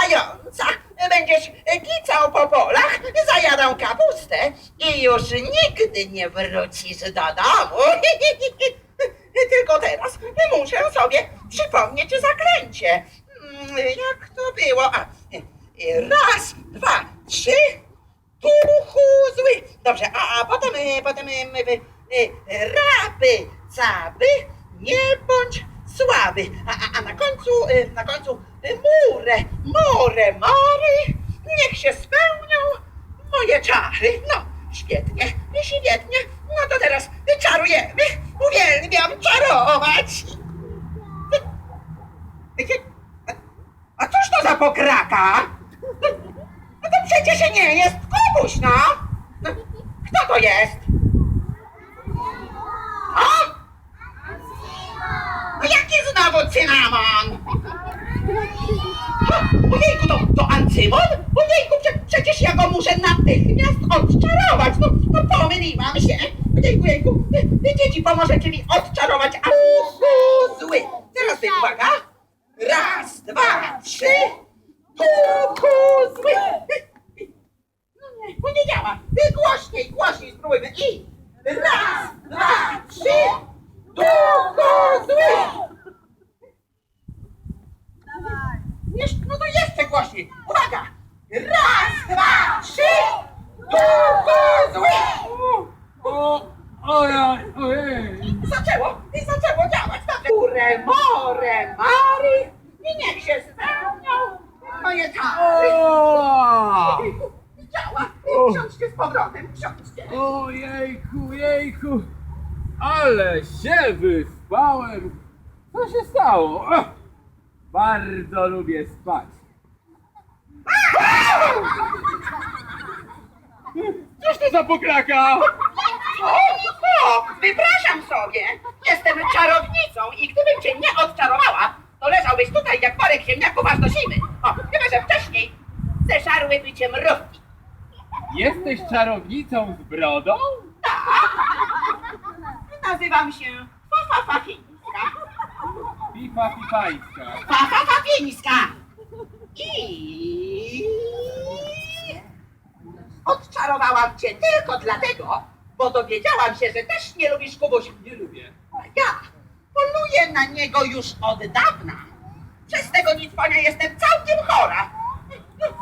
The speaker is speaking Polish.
zająca. Będziesz kicał po polach, zajadą kapustę i już nigdy nie wrócisz do domu. Tylko teraz muszę sobie przypomnieć zaklęcie. Mm, Jak to było? A, raz, dwa, trzy. Duchu zły. Dobrze, a, a potem, potem e, e, rapy, caby, nie bądź słaby. A, końcu, e, na końcu e, murę, more, mary, niech się spełnią moje czary. No, świetnie, świetnie. No to teraz czarujemy. Uwielbiam czarować. A cóż to za pokraka? No to przecież nie jest Kubuś, no! No, Kto to jest? O! No jaki znowu cynamon? Ojejku, to, to Ancymon? Ojejku, prze, przecież ja go muszę natychmiast odczarować. No, no pomyliłam się. Ojejku, jejku, dzieci pomożecie mi odczarować a duchu zły. Teraz ty, uwaga. Raz, dwa, trzy. Duchu zły. No nie, nie działa. Głośniej, głośniej spróbujmy. I raz, dwa, trzy. Duchu zły. Jeszcze, no to jeszcze głośniej. Uwaga! Raz, dwa, trzy! Duchu zły! O, ojej, ojej. Zaczęło, i zaczęło działać. Dobrze. Ure, more, mary i niech się spełnią moje czary. O, Działa. O. Książkę z powrotem, książkę. ojejku, jejku. Ale się wyspałem. Co się stało? O, bardzo lubię spać. Cóż to za pokraka? O, wypraszam sobie. Jestem czarownicą i gdybym cię nie odczarowała, to leżałbyś tutaj jak worek ziemniaków aż do zimy. O, chyba że wcześniej zeszarłyby cię mrówki. Jesteś czarownicą z brodą? Nazywam się Fafa Fafińska. Fafa Fafińska. I odczarowałam cię tylko dlatego, bo dowiedziałam się, że też nie lubisz Kubusia. Nie lubię. A ja poluję na niego już od dawna. Przez tego nicponia jestem całkiem chora.